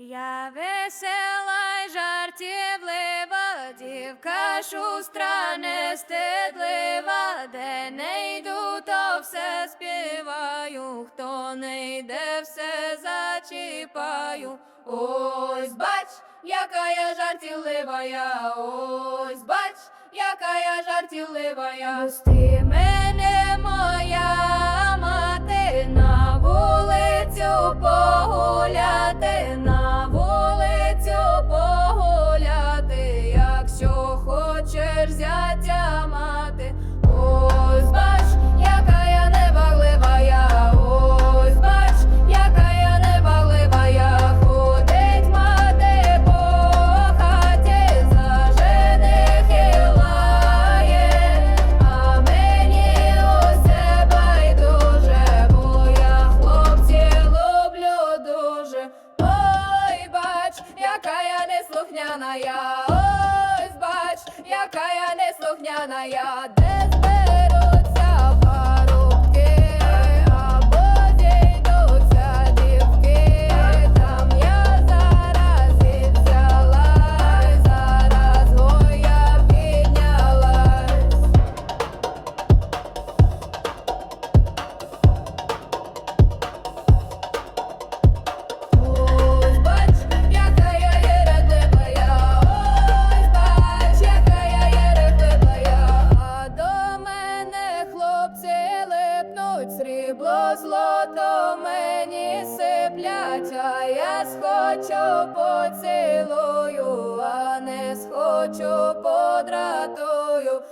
Я весела й жартівлива, дівка шустра, нестидлива, де не йду, то все співаю, хто не йде, все зачіпаю. Ось бач, яка я жартівлива ось бач, яка я жартівлива я. Пусти мене, моя мати, хочеш зятя мати. Ось бач, яка я небаглива ось бач, яка я небаглива ходить мати по хаті, за а мені усе байдуже, бо хлопці люблю дуже. Ой, бач, яка я неслухняна я, яка я неслухняна я, де липнуть, срібло злото мені сиплять, а я схочу поцілую, а не схочу подратую.